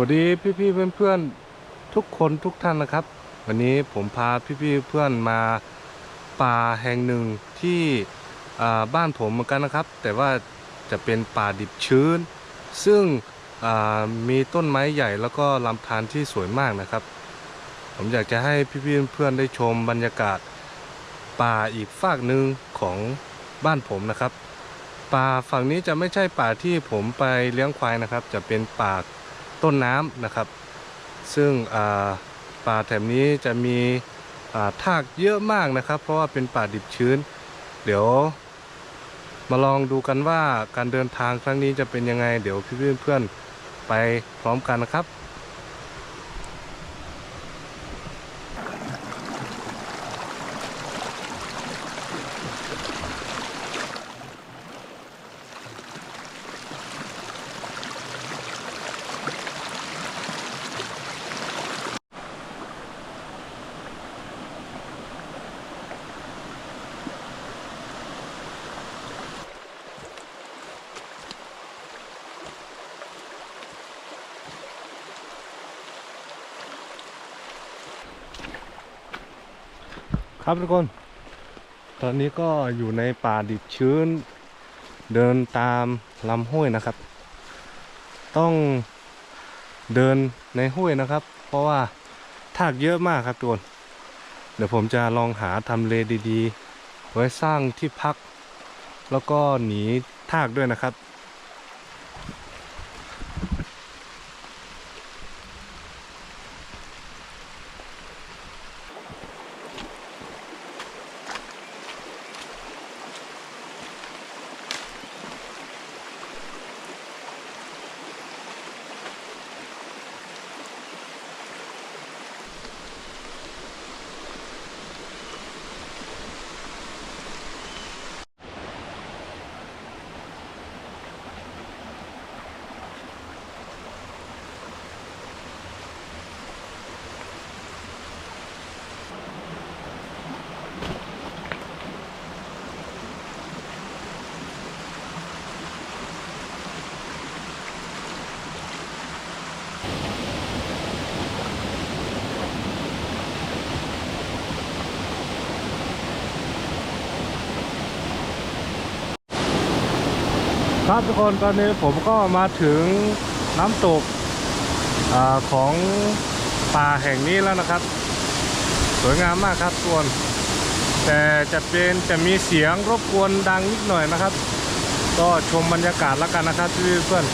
วัสดีพี่ๆเพื่อนๆทุกคนทุกท่านนะครับ วันนี้ผมพาพี่ๆเพื่อนมาป่าแห่งหนึ่งที่บ้านผมเหมือนกันนะครับ แต่ว่าจะเป็นป่าดิบชื้น ซึ่งมีต้นไม้ใหญ่แล้วก็ลำธารที่สวยมากนะครับ ผมอยากจะให้พี่ๆเพื่อนๆได้ชมบรรยากาศป่าอีกฝากหนึ่งของบ้านผมนะครับ ป่าฝั่งนี้จะไม่ใช่ป่าที่ผมไปเลี้ยงควายนะครับ จะเป็นป่า ต้นน้ำนะครับ ซึ่งป่าแถบนี้จะมีอ่าทากเยอะมากนะครับ เพราะว่าเป็นป่าดิบชื้น เดี๋ยว มาลองดูกันว่าการเดินทางครั้งนี้จะเป็นยังไง เดี๋ยวพี่เพื่อนๆไปพร้อมกันนะครับ ครับทุกคน ตอนนี้ก็อยู่ในป่าดิบชื้น เดินตามลำห้วยนะครับ ต้องเดินในห้วยนะครับ เพราะว่าทากเยอะมากครับทุกคน เดี๋ยวผมจะลองหาทำเลดีๆ ไว้สร้างที่พัก แล้วก็หนีทากด้วยนะครับ ครับทุกคนตอนนี้ผมก็มาถึงน้ำตกอของป่าแห่งนี้แล้วนะครับ สวยงามมากครับทุกคนแต่จะเป็นจะมีเสียงรบกวนดังนิดหน่อยนะครับ ก็ชมบรรยากาศแล้วกันนะครับพี่เพื่อน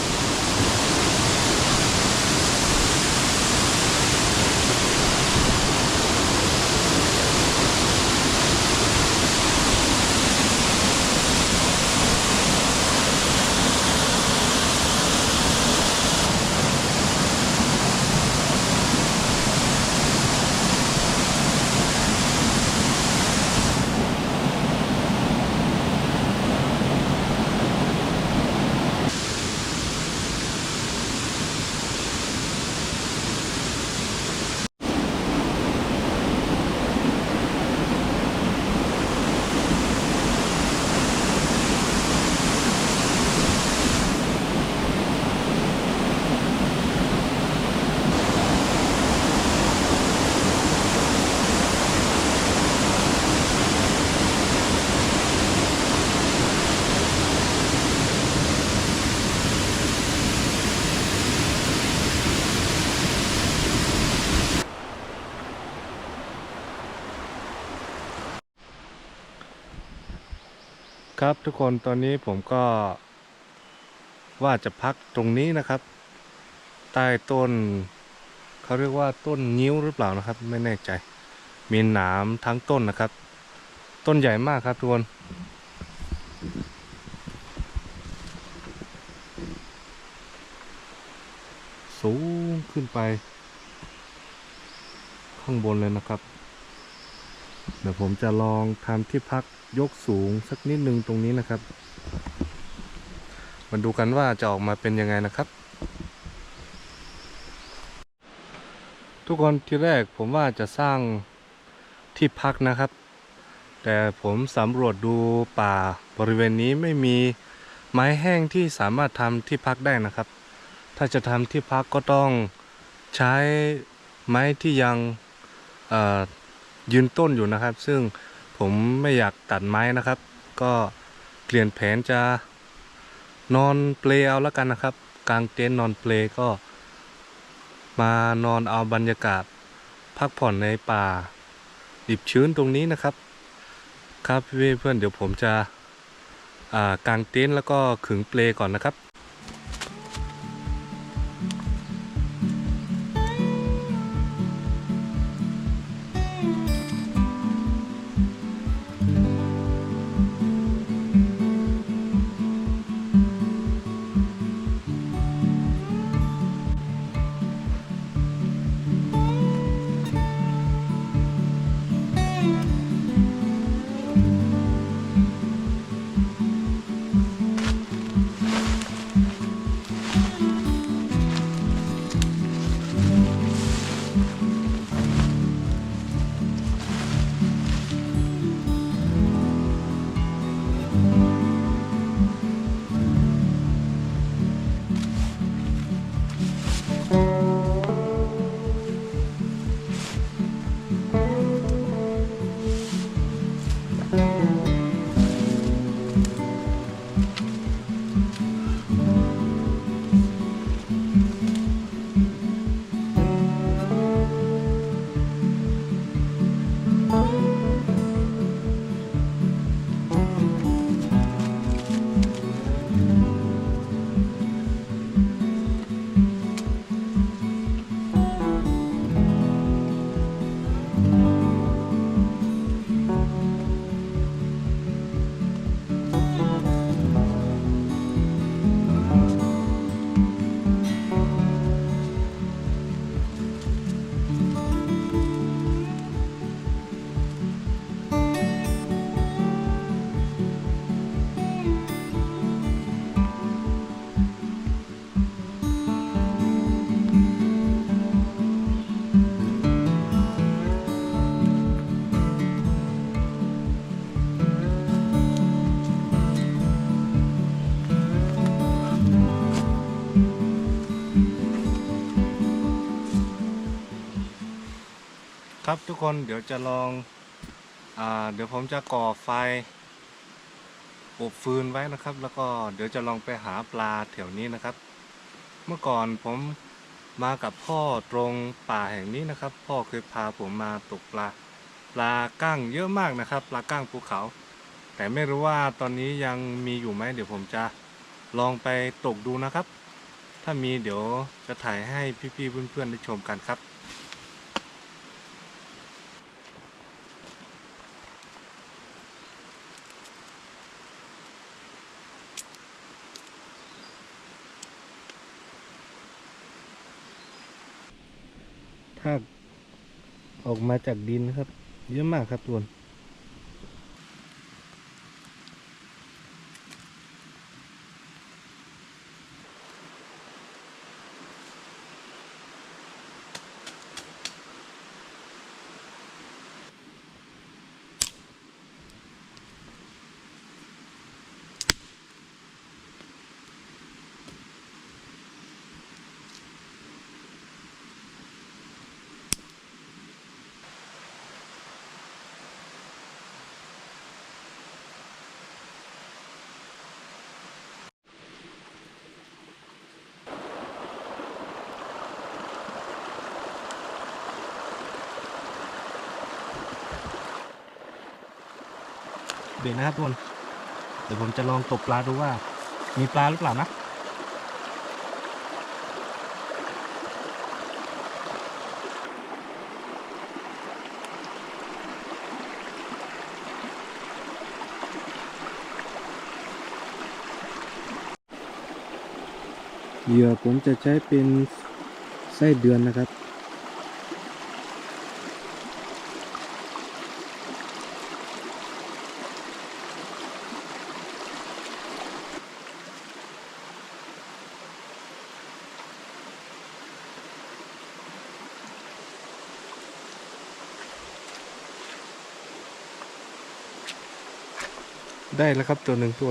ครับทุกคนตอนนี้ผมก็ ว่าจะพักตรงนี้นะครับ ใต้ต้น เขาเรียกว่าต้นงิ้วหรือเปล่านะครับ ไม่แน่ใจ มีหนามทั้งต้นนะครับ ต้นใหญ่มากครับทุกคนสูงขึ้นไป ข้างบนเลยนะครับ เดี๋ยวผมจะลองทำที่พัก ยกสูงสักนิดนึงตรงนี้นะครับ มาดูกันว่าจะออกมาเป็นยังไงนะครับ ทุกคนที่แรกผมว่าจะสร้างที่พักนะครับ แต่ผมสำรวจดูป่าบริเวณนี้ไม่มีไม้แห้งที่สามารถทำที่พักได้นะครับ ถ้าจะทำที่พักก็ต้องใช้ไม้ที่ยังยืนต้นอยู่นะครับ ซึ่ง ผมไม่อยากตัดไม้นะครับ ก็เปลี่ยนแผนจะนอนเปลเอาแล้วกันนะครับกางเต็นท์นอนเปลก็ มานอนเอาบรรยากาศ พักผ่อนในป่า ดิบชื้นตรงนี้นะครับ ครับพี่เพื่อนเดี๋ยวผมจะกางเต็นท์แล้วก็ขึงเปลก่อนนะครับ ครับทุกคนเดี๋ยวจะลองอ่าเดี๋ยวผมจะก่อไฟอบฟืนไว้นะครับ แล้วก็เดี๋ยวจะลองไปหาปลาแถวนี้นะครับ เมื่อก่อนผมมากับพ่อตรงป่าแห่งนี้นะครับ พ่อเคยพาผมมาตกปลาปลาก้างเยอะมากนะครับ ปลาก้างภูเขา แต่ไม่รู้ว่าตอนนี้ยังมีอยู่ไหมเดี๋ยวผมจะลองไปตกดูนะครับ ถ้ามีเดี๋ยวจะถ่ายให้พี่ๆเพื่อนๆได้ชมกันครับ ถ้า ออกมาจากดินครับ เยอะมากครับทุกคน เบรกนะครับทุกคนเดี๋ยวผมจะลองตกปลาดูว่า มีปลาหรือเปล่านะเหยื่อผมจะใช้เป็นไส้เดือนนะครับ ได้แล้วครับตัวหนึ่งตัว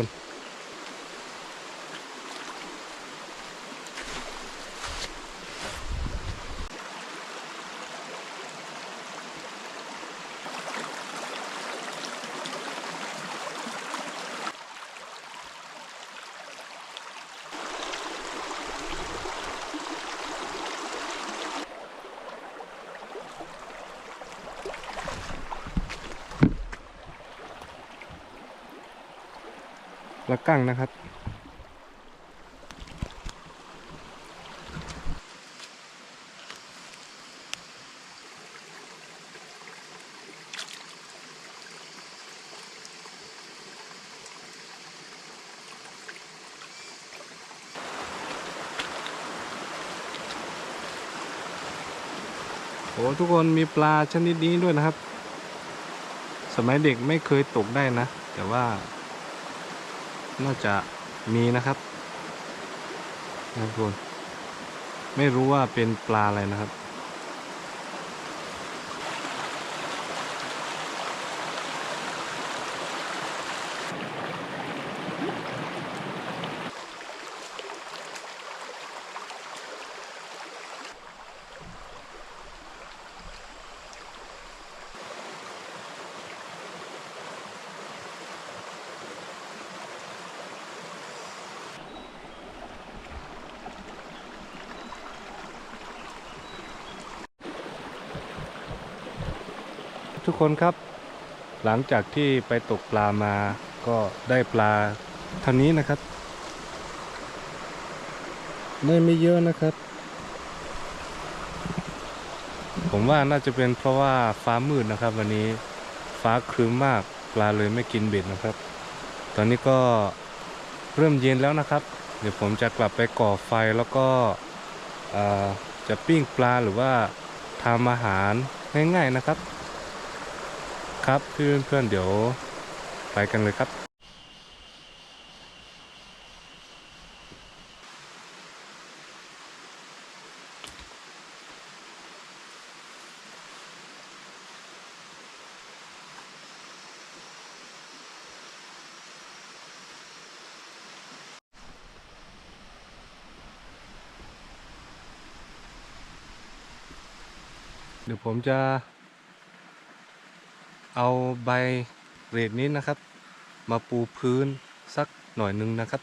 ละกั้งนะครับ โอ้ทุกคนมีปลาชนิดนี้ด้วยนะครับ สมัยเด็กไม่เคยตกได้นะ แต่ว่า น่าจะมีนะครับนะทุกคนไม่รู้ว่าเป็นปลาอะไรนะครับ ทุกคนครับ หลังจากที่ไปตกปลามาก็ได้ปลาเท่านี้นะครับได้ไม่เยอะนะครับ ผมว่าน่าจะเป็นเพราะว่าฟ้ามืดนะครับ วันนี้ฟ้าครึ้มมากปลาเลยไม่กินเบ็ดนะครับ ตอนนี้ก็เริ่มเย็นแล้วนะครับ เดี๋ยวผมจะกลับไปก่อไฟแล้วก็จะปิ้งปลาหรือว่าทำอาหารง่ายๆนะครับ ครับเพื่อนเพื่อนๆเดี๋ยวไปกันเลยครับเดี๋ยวผมจะ เอาใบเรดนี้นะครับ มาปูพื้นสักหน่อยหนึงนะครับ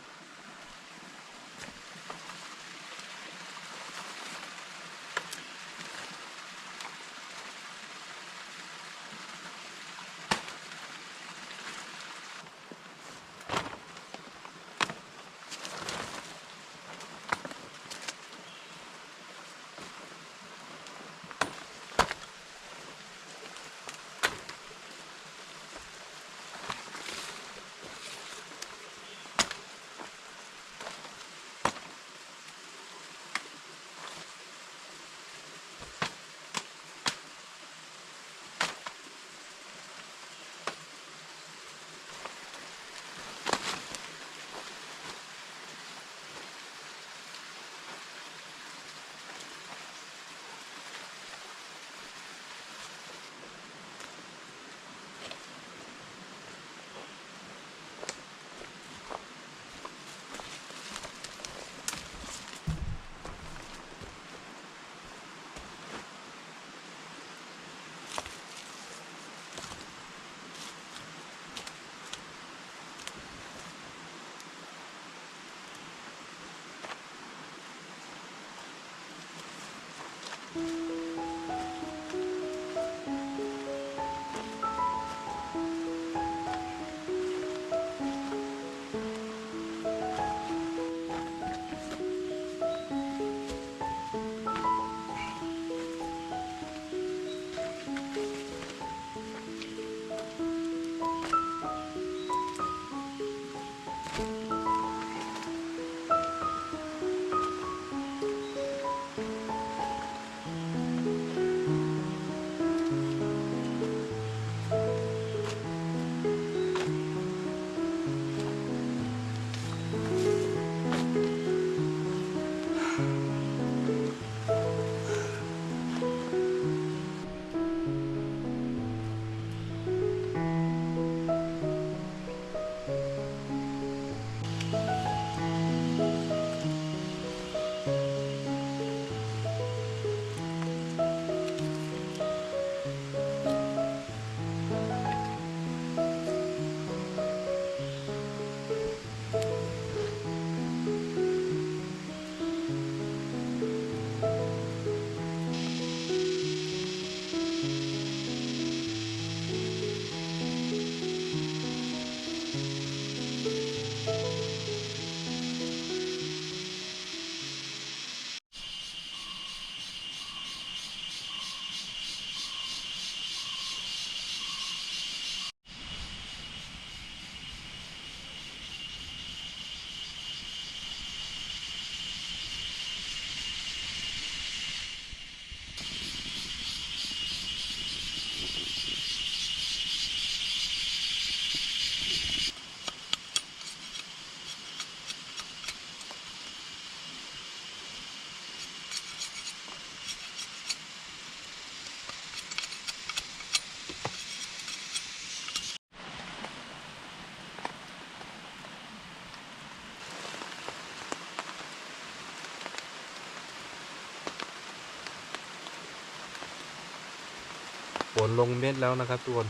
นลงเม็ดแล้วนะครับทุกคน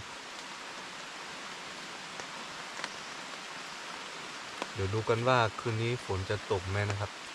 เดี๋ยวดูกันว่าคืนนี้ฝนจะตกไหมนะครับ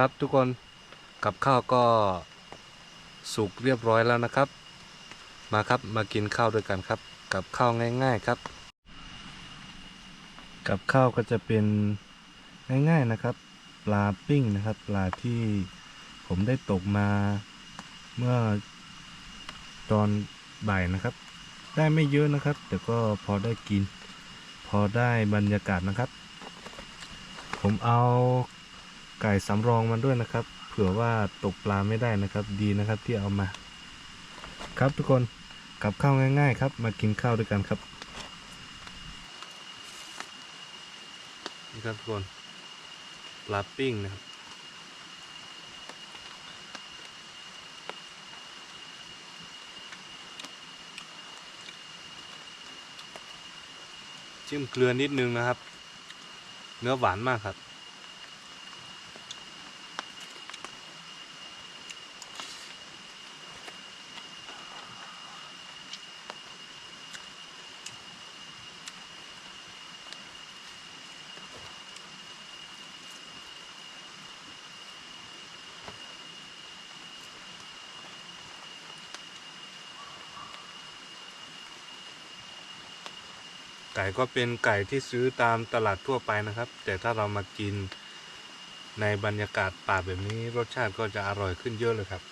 ครับ ทุกคนกับข้าวก็สุกเรียบร้อยแล้วนะครับ มาครับมากินข้าวด้วยกันครับ กับข้าวง่ายๆครับ กับข้าวก็จะเป็นง่ายๆนะครับ ปลาปิ้งนะครับ ปลาที่ผมได้ตกมาเมื่อตอนบ่ายนะครับ ได้ไม่เยอะนะครับ แต่ก็พอได้กิน พอได้บรรยากาศนะครับ ผมเอา ไก่สำรองมาด้วยนะครับ เผื่อว่าตกปลาไม่ได้นะครับ ดีนะครับที่เอามา ครับทุกคนกับข้าวง่าย ๆ ครับ มากินข้าวด้วยกันครับนี่ครับทุกคนปลาปิ้งนะครับจิ้มเกลือนิดนึงนะครับ เนื้อหวานมากครับ ก่ก็เป็นไก่ที่ซื้อตามตลาดทั่วไปนะครับ แต่ถ้าเรามากินในบรรยากาศป่าแบบนี้รสชาติก็จะอร่อยขึ้นเยอะเลยครับ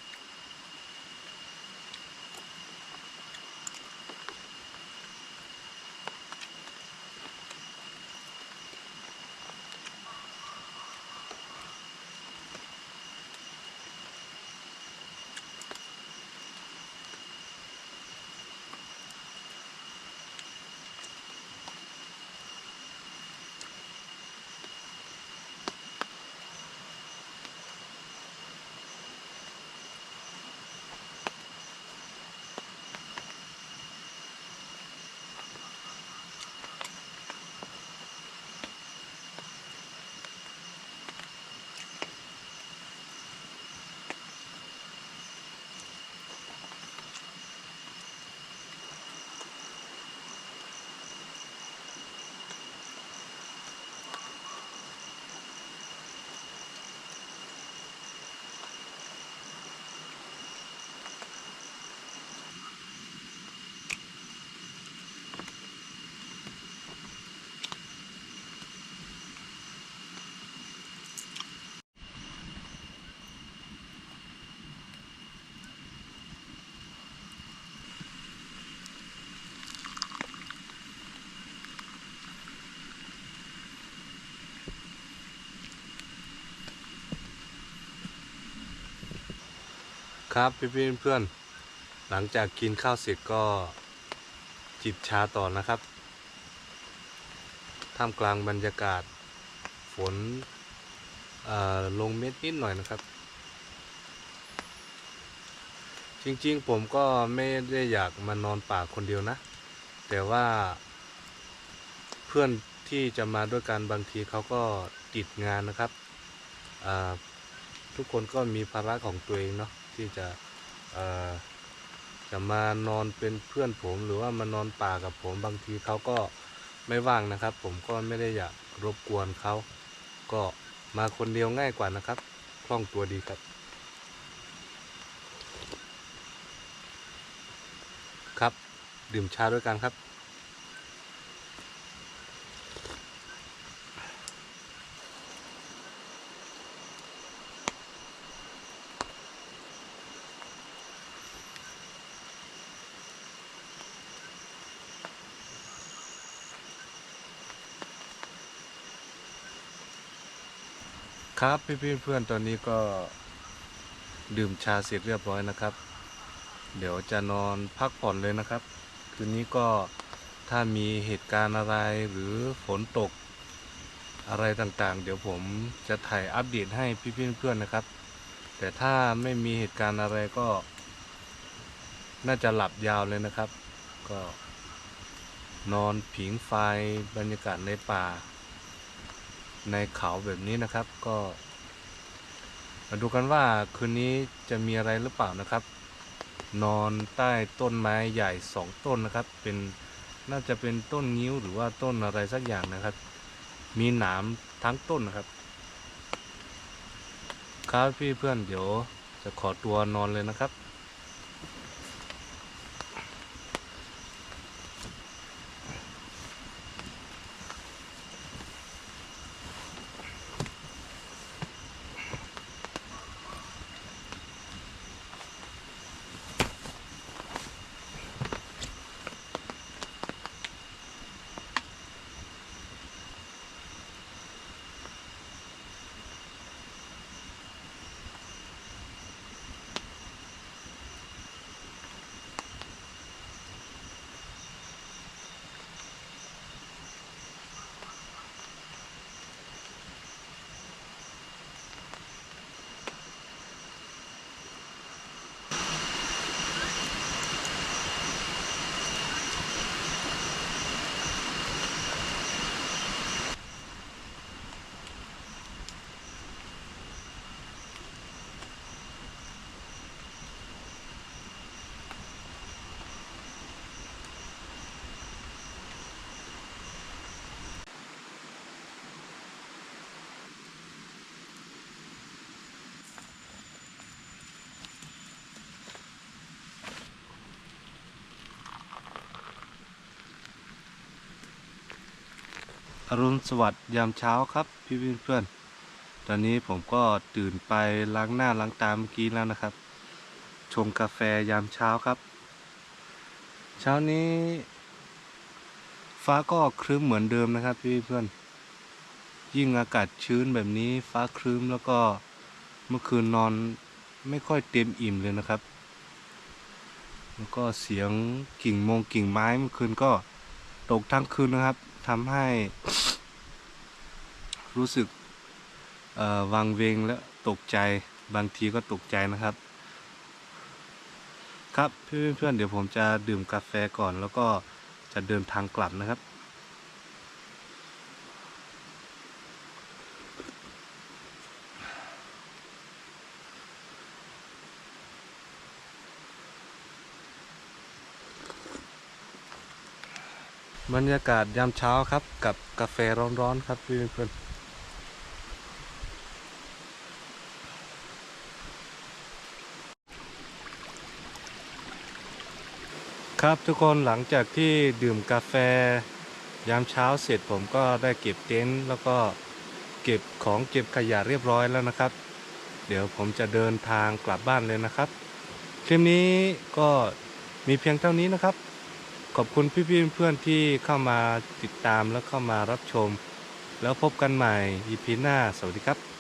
ครับพี่ๆเพื่อนหลังจากกินข้าวเสร็จก็จิบชาต่อนะครับ ท่ามกลางบรรยากาศฝนลงเม็ดนิดหน่อยนะครับ จริงๆผมก็ไม่ได้อยากมานอนป่าคนเดียวนะ แต่ว่าเพื่อนที่จะมาด้วยกันบางทีเขาก็ติดงานนะครับ ทุกคนก็มีภาระของตัวเองเนาะ ที่จะจะมานอนเป็นเพื่อนผม หรือว่ามานอนป่ากับผมบางทีเขาก็ไม่ว่างนะครับ ผมก็ไม่ได้อยากรบกวนเขาก็มาคนเดียวง่ายกว่านะครับคล่องตัวดีครับ ครับ ดื่มชาด้วยกันครับ ครับพี่พี่เพื่อนๆตอนนี้ก็ดื่มชาเสร็จเรียบร้อยนะครับ เดี๋ยวจะนอนพักผ่อนเลยนะครับ คืนนี้ก็ถ้ามีเหตุการณ์อะไรหรือฝนตกอะไรต่างๆ เดี๋ยวผมจะถ่ายอัปเดตให้พี่เพื่อนๆนะครับ แต่ถ้าไม่มีเหตุการณ์อะไรก็ น่าจะหลับยาวเลยนะครับ ก็นอนผิงไฟบรรยากาศในป่า ในเขาแบบนี้นะครับ ก็ มาดูกันว่าคืนนี้จะมีอะไรหรือเปล่านะครับ นอนใต้ต้นไม้ใหญ่สองต้นนะครับ เป็นน่าจะเป็นต้นงิ้วหรือว่าต้นอะไรสักอย่างนะครับ มีหนามทั้งต้นนะครับ ครับพี่เพื่อนเดี๋ยวจะขอตัวนอนเลยนะครับ อรุณสวัสดิ์ยามเช้าครับ พี่เพื่อนๆตอนนี้ผมก็ตื่นไปล้างหน้าล้างตาเมื่อกี้แล้วนะครับ ชงกาแฟยามเช้าครับ เช้านี้ ฟ้าก็ครึ้มเหมือนเดิมนะครับ พี่เพื่อนยิ่งอากาศชื้นแบบนี้ฟ้าครึ้มแล้วก็เมื่อคืนนอนไม่ค่อยเต็มอิ่มเลยนะครับ แล้วก็เสียงกิ่งมงกิ่งไม้เมื่อคืนก็ตกทั้งคืนนะครับ ทำให้ รู้สึกวังเวงและตกใจบางทีก็ตกใจนะครับ ครับเพื่อนๆเดี๋ยวผมจะดื่มกาแฟก่อนแล้วก็จะเดินทางกลับนะครับ บรรยากาศยามเช้าครับ กับกาแฟร้อนๆครับเพื่อนๆครับทุกคนหลังจากที่ดื่มกาแฟยามเช้าเสร็จผมก็ได้เก็บเต็นท์แล้วก็เก็บของเก็บขยะเรียบร้อยแล้วนะครับ เดี๋ยวผมจะเดินทางกลับบ้านเลยนะครับ คลิปนี้ก็มีเพียงเท่านี้นะครับ ขอบคุณพี่ๆเพื่อนๆที่เข้ามาติดตามและเข้ามารับชม แล้วพบกันใหม่ EP หน้า สวัสดีครับ